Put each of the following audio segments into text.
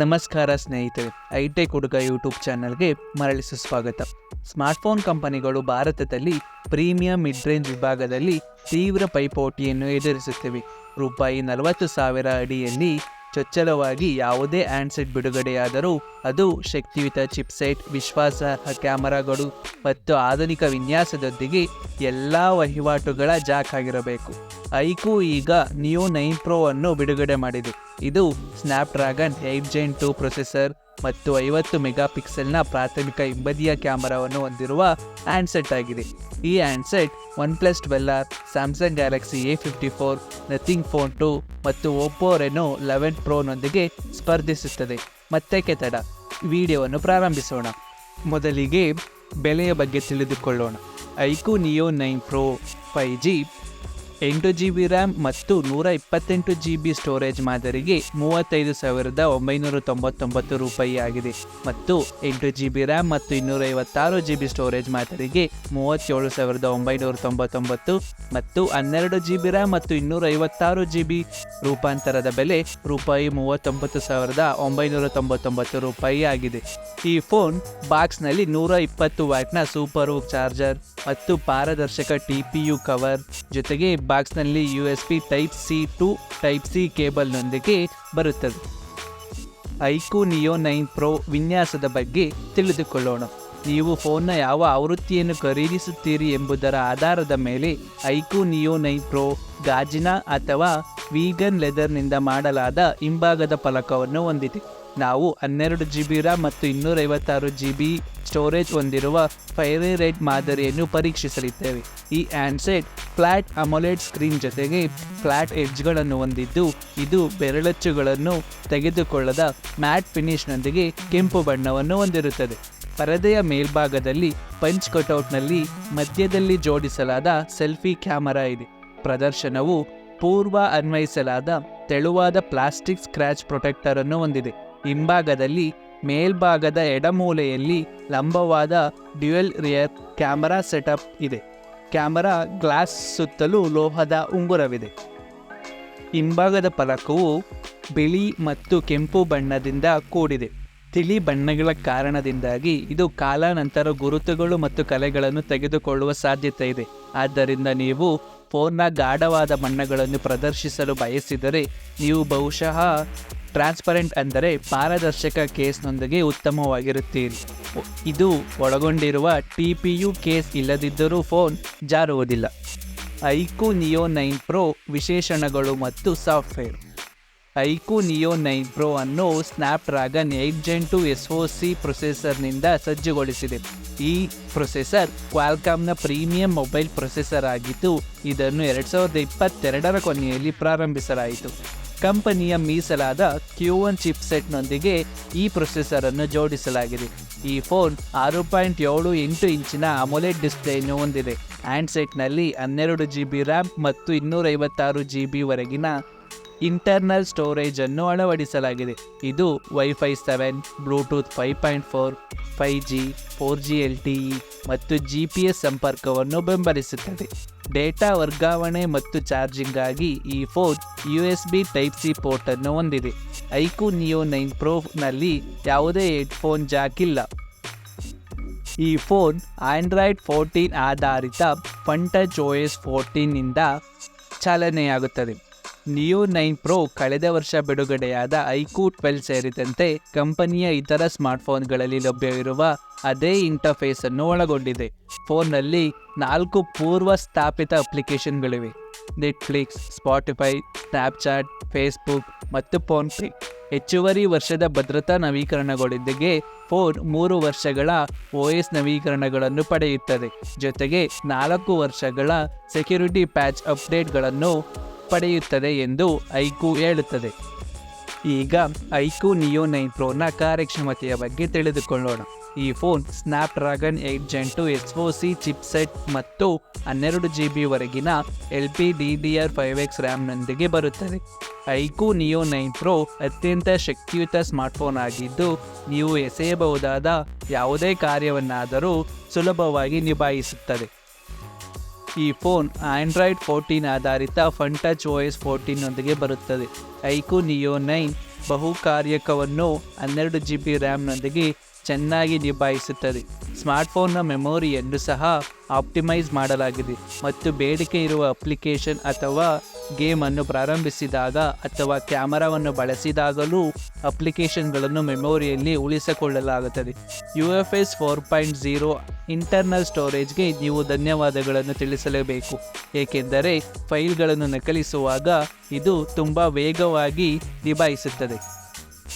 ನಮಸ್ಕಾರ ಸ್ನೇಹಿತರೆ, ಐಟೆಕ್ ಹುಡುಗ ಯೂಟ್ಯೂಬ್ ಚಾನಲ್ಗೆ ಮರಳಿ ಸುಸ್ವಾಗತ. ಸ್ಮಾರ್ಟ್ಫೋನ್ ಕಂಪನಿಗಳು ಭಾರತದಲ್ಲಿ ಪ್ರೀಮಿಯಂ ಮಿಡ್ ರೇಂಜ್ ವಿಭಾಗದಲ್ಲಿ ತೀವ್ರ ಪೈಪೋಟಿಯನ್ನು ಎದುರಿಸುತ್ತಿವೆ. ರೂಪಾಯಿ ನಲವತ್ತು ಸಾವಿರ ಅಡಿಯಲ್ಲಿ ಚೊಚ್ಚಲವಾಗಿ ಯಾವುದೇ ಹ್ಯಾಂಡ್ಸೆಟ್ ಬಿಡುಗಡೆಯಾದರೂ ಅದು ಶಕ್ತಿಯುತ ಚಿಪ್ಸೆಟ್ ವಿಶ್ವಾಸಾರ್ಹ ಕ್ಯಾಮರಾಗಳು ಮತ್ತು ಆಧುನಿಕ ವಿನ್ಯಾಸದೊಂದಿಗೆ ಎಲ್ಲ ವಹಿವಾಟುಗಳ ಜಾಕ್ ಆಗಿರಬೇಕು. ಐಕು ಈಗ ನಿಯೋ ನೈನ್ ಪ್ರೋ ಅನ್ನು ಬಿಡುಗಡೆ ಮಾಡಿದೆ. ಇದು Snapdragon eight gen two processor ಮತ್ತು ಐವತ್ತು ಮೆಗಾ ಪಿಕ್ಸೆಲ್ನ ಪ್ರಾಥಮಿಕ ಹಿಂಬದಿಯ ಕ್ಯಾಮರಾವನ್ನು ಹೊಂದಿರುವ ಹ್ಯಾಂಡ್ಸೆಟ್ ಆಗಿದೆ. ಈ handset one plus twelve or Samsung Galaxy A fifty four Nothing phone two ಮತ್ತು ಒಪ್ಪೋ ರೆನೋ ಲೆವೆನ್ ಪ್ರೋನೊಂದಿಗೆ ಸ್ಪರ್ಧಿಸುತ್ತದೆ. ಮತ್ತೆ ತಡ, ವಿಡಿಯೋವನ್ನು ಪ್ರಾರಂಭಿಸೋಣ. ಮೊದಲಿಗೆ ಬೆಲೆಯ ಬಗ್ಗೆ ತಿಳಿದುಕೊಳ್ಳೋಣ. IQOO Neo nine Pro five G ಎಂಟು ಜಿ ಬಿ ರ್ಯಾಮ್ ಮತ್ತು ನೂರ ಇಪ್ಪತ್ತೆಂಟು ಜಿ ಬಿ ಸ್ಟೋರೇಜ್ ಮಾದರಿಗೆ ಮೂವತ್ತೈದು ಸಾವಿರದ ಒಂಬೈನೂರ ತೊಂಬತ್ತೊಂಬತ್ತು ರೂಪಾಯಿ ಆಗಿದೆ ಮತ್ತು ಎಂಟು ಜಿ ಬಿ ರ್ಯಾಮ್ ಮತ್ತು ಇನ್ನೂರೈವತ್ತಾರು ಜಿ ಬಿ ಸ್ಟೋರೇಜ್ ಮಾದರಿಗೆ ಮೂವತ್ತೇಳು ಸಾವಿರದ ಒಂಬೈನೂರ ತೊಂಬತ್ತೊಂಬತ್ತು ಮತ್ತು ಹನ್ನೆರಡು ಜಿ ಬಿ ರ್ಯಾಮ್ ಮತ್ತು ಇನ್ನೂರೈವತ್ತಾರು ಜಿ ಬಿ ರೂಪಾಂತರದ ಬೆಲೆ ರೂಪಾಯಿ ಮೂವತ್ತೊಂಬತ್ತು ಸಾವಿರದ ಒಂಬೈನೂರ ತೊಂಬತ್ತೊಂಬತ್ತು ರೂಪಾಯಿ ಆಗಿದೆ. ಈ ಫೋನ್ ಬಾಕ್ಸ್ನಲ್ಲಿ ನೂರ ಇಪ್ಪತ್ತು ವ್ಯಾಟ್ನ ಸೂಪರ್ ಚಾರ್ಜರ್ ಮತ್ತು ಪಾರದರ್ಶಕ ಟಿ ಪಿ ಯು ಕವರ್ ಜೊತೆಗೆ ಬಾಕ್ಸ್ನಲ್ಲಿ U S B type C to type C ಕೇಬಲ್ನೊಂದಿಗೆ ಬರುತ್ತದೆ. ಐಕು ನಿಯೋ ನೈನ್ ಪ್ರೋ ವಿನ್ಯಾಸದ ಬಗ್ಗೆ ತಿಳಿದುಕೊಳ್ಳೋಣ. ನೀವು ಫೋನ್ನ ಯಾವ ಆವೃತ್ತಿಯನ್ನು ಖರೀದಿಸುತ್ತೀರಿ ಎಂಬುದರ ಆಧಾರದ ಮೇಲೆ ಐಕು ನಿಯೋ ನೈನ್ ಪ್ರೋ ಗಾಜಿನ ಅಥವಾ ವೀಗನ್ ಲೆದರ್ನಿಂದ ಮಾಡಲಾದ ಹಿಂಭಾಗದ ಫಲಕವನ್ನು ಹೊಂದಿದೆ. ನಾವು ಹನ್ನೆರಡು ಜಿ ಬಿ ರ್ಯಾಮ್ ಮತ್ತು ಇನ್ನೂರೈವತ್ತಾರು ಜಿ ಬಿ ಸ್ಟೋರೇಜ್ ಹೊಂದಿರುವ ಫೈರಿ ರೇಟ್ ಮಾದರಿಯನ್ನು ಪರೀಕ್ಷಿಸಲಿದ್ದೇವೆ. ಈ ಹ್ಯಾಂಡ್ಸೆಟ್ ಫ್ಲಾಟ್ ಅಮೊಲೆಡ್ ಸ್ಕ್ರೀನ್ ಜೊತೆಗೆ ಫ್ಲಾಟ್ ಎಡ್ಜ್ಗಳನ್ನು ಹೊಂದಿದ್ದು, ಇದು ಬೆರಳಚ್ಚುಗಳನ್ನು ತೆಗೆದುಕೊಳ್ಳದ ಮ್ಯಾಟ್ ಫಿನಿಶ್ನೊಂದಿಗೆ ಕೆಂಪು ಬಣ್ಣವನ್ನು ಹೊಂದಿರುತ್ತದೆ. ಪರದೆಯ ಮೇಲ್ಭಾಗದಲ್ಲಿ ಪಂಚ್ ಕಟೌಟ್ನಲ್ಲಿ ಮಧ್ಯದಲ್ಲಿ ಜೋಡಿಸಲಾದ ಸೆಲ್ಫಿ ಕ್ಯಾಮರಾ ಇದೆ. ಪ್ರದರ್ಶನವು ಪೂರ್ವ ಅನ್ವಯಿಸಲಾದ ತೆಳುವಾದ ಪ್ಲಾಸ್ಟಿಕ್ ಸ್ಕ್ರ್ಯಾಚ್ ಪ್ರೊಟೆಕ್ಟರ್ ಅನ್ನು ಹೊಂದಿದೆ. ಹಿಂಭಾಗದಲ್ಲಿ ಮೇಲ್ಭಾಗದ ಎಡಮೂಲೆಯಲ್ಲಿ ಲಂಬವಾದ ಡ್ಯುಯಲ್ ರಿಯರ್ ಕ್ಯಾಮರಾ ಸೆಟಪ್ ಇದೆ. ಕ್ಯಾಮರಾ ಗ್ಲಾಸ್ ಸುತ್ತಲೂ ಲೋಹದ ಉಂಗುರವಿದೆ. ಹಿಂಭಾಗದ ಫಲಕವು ಬಿಳಿ ಮತ್ತು ಕೆಂಪು ಬಣ್ಣದಿಂದ ಕೂಡಿದೆ. ತಿಳಿ ಬಣ್ಣಗಳ ಕಾರಣದಿಂದಾಗಿ ಇದು ಕಾಲಾನಂತರ ಗುರುತುಗಳು ಮತ್ತು ಕಲೆಗಳನ್ನು ತೆಗೆದುಕೊಳ್ಳುವ ಸಾಧ್ಯತೆ ಇದೆ. ಆದ್ದರಿಂದ ನೀವು ಫೋನ್ನ ಗಾಢವಾದ ಬಣ್ಣಗಳನ್ನು ಪ್ರದರ್ಶಿಸಲು ಬಯಸಿದರೆ ನೀವು ಬಹುಶಃ ಟ್ರಾನ್ಸ್ಪರೆಂಟ್ ಅಂದರೆ ಪಾರದರ್ಶಕ ಕೇಸ್ನೊಂದಿಗೆ ಉತ್ತಮವಾಗಿರುತ್ತೀರಿ. ಇದು ಒಳಗೊಂಡಿರುವ ಟಿ ಪಿ ಯು ಕೇಸ್ ಇಲ್ಲದಿದ್ದರೂ ಫೋನ್ ಜಾರುವುದಿಲ್ಲ. ಐಕು ನಿಯೋ ನೈನ್ ಪ್ರೋ ವಿಶೇಷಣಗಳು ಮತ್ತು software. IQOO Neo nine Pro ಅನ್ನು Snapdragon eight gen two S O C ಪ್ರೊಸೆಸರ್ನಿಂದ ಸಜ್ಜುಗೊಳಿಸಿದೆ. ಈ ಪ್ರೊಸೆಸರ್ ಕ್ವಾಲ್ಕಾಮ್ನ ಪ್ರೀಮಿಯಂ ಮೊಬೈಲ್ ಪ್ರೊಸೆಸರ್ ಆಗಿದ್ದು, ಇದನ್ನು ಎರಡು ಸಾವಿರದ ಇಪ್ಪತ್ತೆರಡರ ಕೊನೆಯಲ್ಲಿ ಪ್ರಾರಂಭಿಸಲಾಯಿತು. ಕಂಪನಿಯ ಮೀಸಲಾದ ಕ್ಯೂ ಒನ್ ಚಿಪ್ಸೆಟ್ನೊಂದಿಗೆ ಈ ಪ್ರೊಸೆಸರ್ ಅನ್ನು ಜೋಡಿಸಲಾಗಿದೆ. ಈ ಫೋನ್ ಆರು ಪಾಯಿಂಟ್ ಏಳು ಎಂಟು ಇಂಚಿನ ಅಮೊಲೆಡ್ ಡಿಸ್ಪ್ಲೇಯನ್ನು ಹೊಂದಿದೆ. ಹ್ಯಾಂಡ್ಸೆಟ್ನಲ್ಲಿ ಹನ್ನೆರಡು ಜಿ ಬಿ ರ್ಯಾಮ್ ಮತ್ತು ಇನ್ನೂರೈವತ್ತಾರು ಜಿ ಬಿ ವರೆಗಿನ ಇಂಟರ್ನಲ್ ಸ್ಟೋರೇಜ್ ಅನ್ನು ಅಳವಡಿಸಲಾಗಿದೆ. ಇದು WiFi seven, Bluetooth five point four five G, four G L T E ಮತ್ತು ಜಿ ಪಿ ಎಸ್ ಸಂಪರ್ಕವನ್ನು ಬೆಂಬಲಿಸುತ್ತದೆ. ಡೇಟಾ ವರ್ಗಾವಣೆ ಮತ್ತು ಚಾರ್ಜಿಂಗಾಗಿ ಈ phone U S B type C ಪೋರ್ಟನ್ನು ಹೊಂದಿದೆ. ಐಕು ನಿಯೋ ನೈನ್ ಪ್ರೋನಲ್ಲಿ ಯಾವುದೇ ಹೆಡ್ಫೋನ್ ಜಾಕ್ ಇಲ್ಲ. ಈ ಫೋನ್ ಆಂಡ್ರಾಯ್ಡ್ ಫೋರ್ಟೀನ್ ಆಧಾರಿತ ಫಂಟಚ್ ಓ ಎಸ್ ಫೋರ್ಟೀನ್ನಿಂದ ಚಾಲನೆಯಾಗುತ್ತದೆ. ನಿಯೋ ನೈನ್ ಪ್ರೋ ಕಳೆದ ವರ್ಷ ಬಿಡುಗಡೆಯಾದ ಐಕೂ ಟ್ವೆಲ್ ಸೇರಿದಂತೆ ಕಂಪನಿಯ ಇತರ ಸ್ಮಾರ್ಟ್ಫೋನ್ಗಳಲ್ಲಿ ಲಭ್ಯವಿರುವ ಅದೇ ಇಂಟರ್ಫೇಸ್ ಅನ್ನು ಒಳಗೊಂಡಿದೆ. ಫೋನ್ನಲ್ಲಿ ನಾಲ್ಕು ಪೂರ್ವ ಸ್ಥಾಪಿತ ಅಪ್ಲಿಕೇಶನ್ಗಳಿವೆ. ನೆಟ್ಫ್ಲಿಕ್ಸ್ ಸ್ಪಾಟಿಫೈ ಸ್ನ್ಯಾಪ್ಚಾಟ್ ಫೇಸ್ಬುಕ್ ಮತ್ತು ಫೋನ್ಪೇ ಹೆಚ್ಚುವರಿ ವರ್ಷದ ಭದ್ರತಾ ನವೀಕರಣಗಳೊಂದಿಗೆ ಫೋನ್ ಮೂರು ವರ್ಷಗಳ ಒ ಎಸ್ ನವೀಕರಣಗಳನ್ನು ಪಡೆಯುತ್ತದೆ. ಜೊತೆಗೆ ನಾಲ್ಕು ವರ್ಷಗಳ ಸೆಕ್ಯುರಿಟಿ ಪ್ಯಾಚ್ ಅಪ್ಡೇಟ್ಗಳನ್ನು ಪಡೆಯುತ್ತದೆ ಎಂದು ಐಕು ಹೇಳುತ್ತದೆ. ಈಗ ಐಕು ನಿಯೋ ನೈನ್ ಪ್ರೋನ ಕಾರ್ಯಕ್ಷಮತೆಯ ಬಗ್ಗೆ ತಿಳಿದುಕೊಳ್ಳೋಣ. ಈ phone Snapdragon eight gen two S O C chipset ಮತ್ತು ಹನ್ನೆರಡು G ಬಿವರೆಗಿನ L P D D R five X ರ್ಯಾಮ್ನೊಂದಿಗೆ ಬರುತ್ತದೆ. ಐಕು ನಿಯೋ ನೈನ್ ಪ್ರೋ ಅತ್ಯಂತ ಶಕ್ತಿಯುತ ಸ್ಮಾರ್ಟ್ಫೋನ್ ಆಗಿದ್ದು, ನೀವು ಎಸೆಯಬಹುದಾದ ಯಾವುದೇ ಕಾರ್ಯವನ್ನಾದರೂ ಸುಲಭವಾಗಿ ನಿಭಾಯಿಸುತ್ತದೆ. ಈ ಫೋನ್ ಆಂಡ್ರಾಯ್ಡ್ ಫೋರ್ಟೀನ್ ಆಧಾರಿತ ಫಂಟಚ್ ಎಸ್ ಫೋರ್ಟೀನ್ನೊಂದಿಗೆ ಬರುತ್ತದೆ. ಐಕು ನಿಯೋ ನೈನ್ ಬಹುಕಾರ್ಯಕವನ್ನು ಹನ್ನೆರಡು ಜಿ ಬಿ ರ್ಯಾಮ್ನೊಂದಿಗೆ ಚೆನ್ನಾಗಿ ನಿಭಾಯಿಸುತ್ತದೆ. ಸ್ಮಾರ್ಟ್ಫೋನ್ನ ಮೆಮೊರಿಯನ್ನು ಸಹ ಆಪ್ಟಿಮೈಸ್ ಮಾಡಲಾಗಿದೆ ಮತ್ತು ಬೇಡಿಕೆ ಇರುವ ಅಪ್ಲಿಕೇಶನ್ ಅಥವಾ ಗೇಮನ್ನು ಪ್ರಾರಂಭಿಸಿದಾಗ ಅಥವಾ ಕ್ಯಾಮರಾವನ್ನು ಬಳಸಿದಾಗಲೂ ಅಪ್ಲಿಕೇಶನ್ಗಳನ್ನು ಮೆಮೊರಿಯಲ್ಲಿ ಉಳಿಸಿಕೊಳ್ಳಲಾಗುತ್ತದೆ. U F S four point zero internal ಸ್ಟೋರೇಜ್ಗೆ ನೀವು ಧನ್ಯವಾದಗಳನ್ನು ತಿಳಿಸಲೇಬೇಕು. ಏಕೆಂದರೆ ಫೈಲ್ಗಳನ್ನು ನಕಲಿಸುವಾಗ ಇದು ತುಂಬ ವೇಗವಾಗಿ ನಿಭಾಯಿಸುತ್ತದೆ.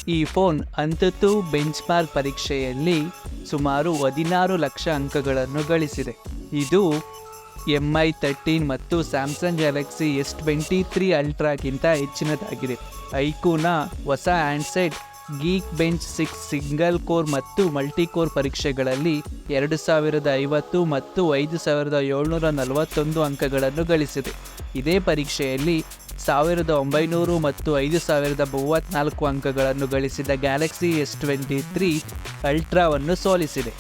ಈ ಫೋನ್ ಅಂತತ್ತು ಬೆಂಚ್ ಮಾರ್ಕ್ ಪರೀಕ್ಷೆಯಲ್ಲಿ ಸುಮಾರು ಹದಿನಾರು ಲಕ್ಷ ಅಂಕಗಳನ್ನು ಗಳಿಸಿದೆ. ಇದು ಎಂ ಐ ತರ್ಟೀನ್ ಮತ್ತು Samsung Galaxy S twenty three ಅಲ್ಟ್ರಾಗಿಂತ ಹೆಚ್ಚಿನದಾಗಿದೆ. ಐಕೂನ ಹೊಸ handset Geekbench six single core ಮತ್ತು ಮಲ್ಟಿ ಕೋರ್ ಪರೀಕ್ಷೆಗಳಲ್ಲಿ ಎರಡು ಸಾವಿರದ ಐವತ್ತು ಮತ್ತು ಐದು ಸಾವಿರದ ಏಳ್ನೂರ ನಲವತ್ತೊಂದು ಅಂಕಗಳನ್ನು ಗಳಿಸಿದೆ. ಇದೇ ಪರೀಕ್ಷೆಯಲ್ಲಿ ಸಾವಿರದ ಒಂಬೈನೂರು ಮತ್ತು ಐದು ಸಾವಿರದ ಮೂವತ್ತ್ನಾಲ್ಕು ಅಂಕಗಳನ್ನು ಗಳಿಸಿದ ಗ್ಯಾಲಕ್ಸಿ ಎಸ್ ಟ್ವೆಂಟಿ ತ್ರೀ ಅಲ್ಟ್ರಾವನ್ನು ಸೋಲಿಸಿದೆ.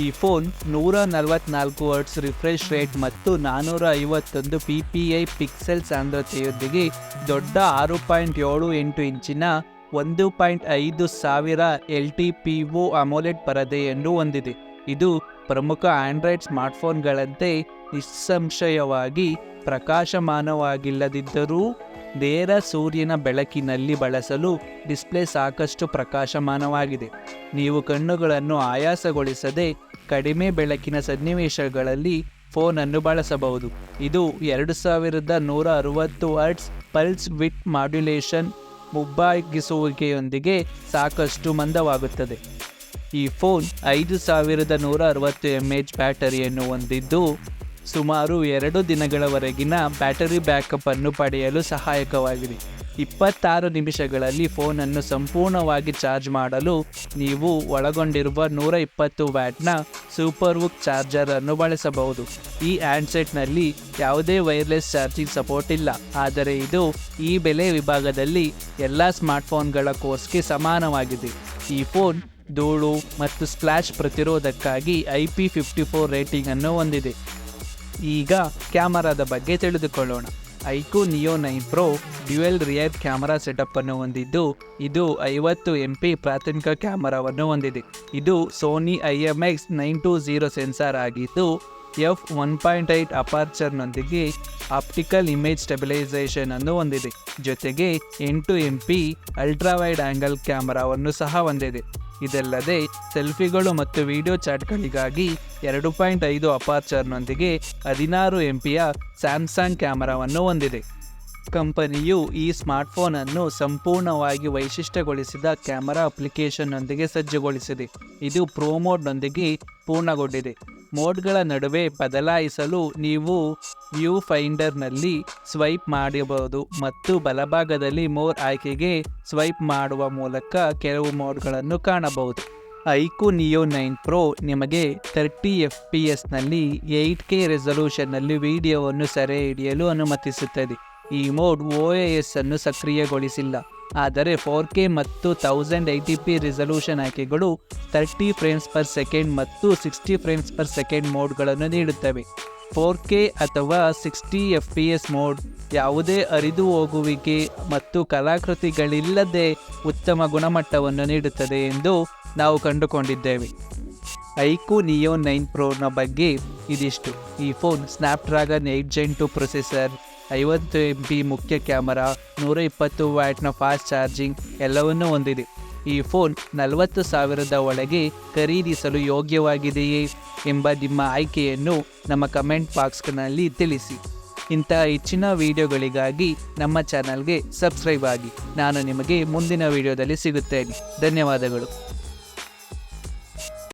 ಈ ಫೋನ್ ನೂರ ನಲವತ್ನಾಲ್ಕು ವರ್ಡ್ಸ್ ರಿಫ್ರೆಶ್ ರೇಟ್ ಮತ್ತು ನಾನ್ನೂರ ಐವತ್ತೊಂದು ಪಿ ಪಿ ಐ ಪಿಕ್ಸೆಲ್ ಸಾಂದ್ರತೆಯೊಂದಿಗೆ ದೊಡ್ಡ ಆರು ಪಾಯಿಂಟ್ ಏಳು ಎಂಟು ಇಂಚಿನ ಒಂದು ಪಾಯಿಂಟ್ ಐದು ಸಾವಿರ L T P O AMOLED ಪರದೆಯನ್ನು ಹೊಂದಿದೆ. ಇದು ಪ್ರಮುಖ ಆಂಡ್ರಾಯ್ಡ್ ಸ್ಮಾರ್ಟ್ಫೋನ್ಗಳಂತೆ ನಿಸ್ಸಂಶಯವಾಗಿ ಪ್ರಕಾಶಮಾನವಾಗಿಲ್ಲದಿದ್ದರೂ ನೇರ ಸೂರ್ಯನ ಬೆಳಕಿನಲ್ಲಿ ಬಳಸಲು ಡಿಸ್ಪ್ಲೇ ಸಾಕಷ್ಟು ಪ್ರಕಾಶಮಾನವಾಗಿದೆ. ನೀವು ಕಣ್ಣುಗಳನ್ನು ಆಯಾಸಗೊಳಿಸದೆ ಕಡಿಮೆ ಬೆಳಕಿನ ಸನ್ನಿವೇಶಗಳಲ್ಲಿ ಫೋನನ್ನು ಬಳಸಬಹುದು. ಇದು ಎರಡು ಸಾವಿರದ ನೂರ ಅರವತ್ತು ಅರ್ಟ್ಸ್ ಪಲ್ಸ್ ವಿಟ್ ಮಾಡ್ಯುಲೇಷನ್ ಮುಬ್ಬಾಗಿಸುವಿಕೆಯೊಂದಿಗೆ ಸಾಕಷ್ಟು ಮಂದವಾಗುತ್ತದೆ. ಈ ಫೋನ್ ಐದು ಸಾವಿರದ ನೂರ ಅರವತ್ತು ಎಂ ಎಚ್ ಬ್ಯಾಟರಿಯನ್ನು ಹೊಂದಿದ್ದು ಸುಮಾರು ಎರಡು ದಿನಗಳವರೆಗಿನ ಬ್ಯಾಟರಿ ಬ್ಯಾಕಪ್ ಅನ್ನು ಪಡೆಯಲು ಸಹಾಯಕವಾಗಿದೆ. ಇಪ್ಪತ್ತಾರು ನಿಮಿಷಗಳಲ್ಲಿ ಫೋನನ್ನು ಸಂಪೂರ್ಣವಾಗಿ ಚಾರ್ಜ್ ಮಾಡಲು ನೀವು ಒಳಗೊಂಡಿರುವ ನೂರ ಇಪ್ಪತ್ತು ವ್ಯಾಟ್ನ ಸೂಪರ್ ವುಕ್ ಚಾರ್ಜರ್ ಅನ್ನು ಬಳಸಬಹುದು. ಈ ಹ್ಯಾಂಡ್ಸೆಟ್ನಲ್ಲಿ ಯಾವುದೇ ವೈರ್ಲೆಸ್ ಚಾರ್ಜಿಂಗ್ ಸಪೋರ್ಟ್ ಇಲ್ಲ. ಆದರೆ ಇದು ಈ ಬೆಲೆ ವಿಭಾಗದಲ್ಲಿ ಎಲ್ಲ ಸ್ಮಾರ್ಟ್ಫೋನ್ಗಳ ಕೋರ್ಸ್ಗೆ ಸಮಾನವಾಗಿದೆ. ಈ ಫೋನ್ ಧೂಳು ಮತ್ತು ಸ್ಪ್ಲಾಶ್ ಪ್ರತಿರೋಧಕ್ಕಾಗಿ ಐ ಪಿ ಫಿಫ್ಟಿ ಫೋರ್ ರೇಟಿಂಗನ್ನು ಹೊಂದಿದೆ. ಈಗ ಕ್ಯಾಮರಾದ ಬಗ್ಗೆ ತಿಳಿದುಕೊಳ್ಳೋಣ. IQOO Neo nine Pro dual rear camera setup ಅನ್ನು ಹೊಂದಿದ್ದು, ಇದು ಐವತ್ತು ಎಂ ಪಿ ಪ್ರಾಥಮಿಕ ಕ್ಯಾಮರಾವನ್ನು ಹೊಂದಿದೆ. ಇದು Sony I M X nine two zero sensor ಆಗಿದ್ದು, ಎಫ್ ಒನ್ ಪಾಯಿಂಟ್ ಐಟ್ ಅಪಾರ್ಚರ್ನೊಂದಿಗೆ ಆಪ್ಟಿಕಲ್ ಇಮೇಜ್ ಸ್ಟೆಬಿಲೈಸೇಷನ್ ಅನ್ನು ಹೊಂದಿದೆ. ಜೊತೆಗೆ ಎಂಟು ಎಂ ಪಿ ಅಲ್ಟ್ರಾವೈಡ್ ಆ್ಯಂಗಲ್ ಕ್ಯಾಮರಾವನ್ನು ಸಹ ಹೊಂದಿದೆ. ಇದಲ್ಲದೆ ಸೆಲ್ಫಿಗಳು ಮತ್ತು ವಿಡಿಯೋ ಚಾಟ್ಗಳಿಗಾಗಿ ಎರಡು ಪಾಯಿಂಟ್ ಐದು ಅಪಾರ್ಚರ್ನೊಂದಿಗೆ ಹದಿನಾರು ಎಂ ಪಿಯ ಸ್ಯಾಮ್ಸಂಗ್ ಕ್ಯಾಮರಾವನ್ನು ಹೊಂದಿದೆ. ಕಂಪನಿಯು ಈ ಸ್ಮಾರ್ಟ್ಫೋನನ್ನು ಸಂಪೂರ್ಣವಾಗಿ ವೈಶಿಷ್ಟ್ಯಗೊಳಿಸಿದ ಕ್ಯಾಮರಾ ಅಪ್ಲಿಕೇಶನ್ನೊಂದಿಗೆ ಸಜ್ಜುಗೊಳಿಸಿದೆ. ಇದು ಪ್ರೋ ಮೋಡ್ನೊಂದಿಗೆ ಪೂರ್ಣಗೊಂಡಿದೆ. ಮೋಡ್ಗಳ ನಡುವೆ ಬದಲಾಯಿಸಲು ನೀವು ವ್ಯೂ ಫೈಂಡರ್ನಲ್ಲಿ ಸ್ವೈಪ್ ಮಾಡಬಹುದು ಮತ್ತು ಬಲಭಾಗದಲ್ಲಿ ಮೋರ್ ಆಯ್ಕೆಗೆ ಸ್ವೈಪ್ ಮಾಡುವ ಮೂಲಕ ಕೆಲವು ಮೋಡ್ಗಳನ್ನು ಕಾಣಬಹುದು. ಐಕು ನಿಯೋ ನೈನ್ ಪ್ರೋ ನಿಮಗೆ ತರ್ಟಿ ಎಫ್ ಪಿ ಎಸ್ನಲ್ಲಿ ಏಯ್ಟ್ ಕೆ ರೆಸಲ್ಯೂಷನ್ನಲ್ಲಿ ವಿಡಿಯೋವನ್ನು ಸೆರೆ ಹಿಡಿಯಲು ಅನುಮತಿಸುತ್ತದೆ. ಈ ಮೋಡ್ ಒ ಎಸ್ ಅನ್ನು ಸಕ್ರಿಯಗೊಳಿಸಿಲ್ಲ. ಆದರೆ ಫೋರ್ ಕೆ ಮತ್ತು ತೌಸಂಡ್ ಏಯ್ಟಿ ಪಿ ರೆಸಲ್ಯೂಷನ್ ಆಯ್ಕೆಗಳು ತರ್ಟಿ ಫ್ರೇಮ್ಸ್ ಪರ್ ಸೆಕೆಂಡ್ ಮತ್ತು ಸಿಕ್ಸ್ಟಿ ಫ್ರೇಮ್ಸ್ ಪರ್ ಸೆಕೆಂಡ್ ಮೋಡ್ಗಳನ್ನು ನೀಡುತ್ತವೆ. ಫೋರ್ ಕೆ ಅಥವಾ sixty F P S mode ಯಾವುದೇ ಅರಿದು ಹೋಗುವಿಕೆ ಮತ್ತು ಕಲಾಕೃತಿಗಳಿಲ್ಲದೆ ಉತ್ತಮ ಗುಣಮಟ್ಟವನ್ನು ನೀಡುತ್ತದೆ ಎಂದು ನಾವು ಕಂಡುಕೊಂಡಿದ್ದೇವೆ. ಐಕು ನಿಯೋ ನೈನ್ ಪ್ರೋನ ಬಗ್ಗೆ ಇದಿಷ್ಟು. ಈ phone Snapdragon eight gen two processor ಐವತ್ತು ಎಂ ಪಿ ಮುಖ್ಯ ಕ್ಯಾಮರಾ ನೂರ ಇಪ್ಪತ್ತು ವ್ಯಾಟ್ನ ಫಾಸ್ಟ್ ಚಾರ್ಜಿಂಗ್ ಎಲ್ಲವನ್ನೂ ಹೊಂದಿದೆ. ಈ ಫೋನ್ ನಲವತ್ತು ಸಾವಿರದ ಒಳಗೆ ಖರೀದಿಸಲು ಯೋಗ್ಯವಾಗಿದೆಯೇ ಎಂಬ ನಿಮ್ಮ ಆಯ್ಕೆಯನ್ನು ನಮ್ಮ ಕಮೆಂಟ್ ಬಾಕ್ಸ್ನಲ್ಲಿ ತಿಳಿಸಿ. ಇಂತಹ ಹೆಚ್ಚಿನ ವಿಡಿಯೋಗಳಿಗಾಗಿ ನಮ್ಮ ಚಾನಲ್ಗೆ ಸಬ್ಸ್ಕ್ರೈಬ್ ಆಗಿ. ನಾನು ನಿಮಗೆ ಮುಂದಿನ ವಿಡಿಯೋದಲ್ಲಿ ಸಿಗುತ್ತೇನೆ. ಧನ್ಯವಾದಗಳು.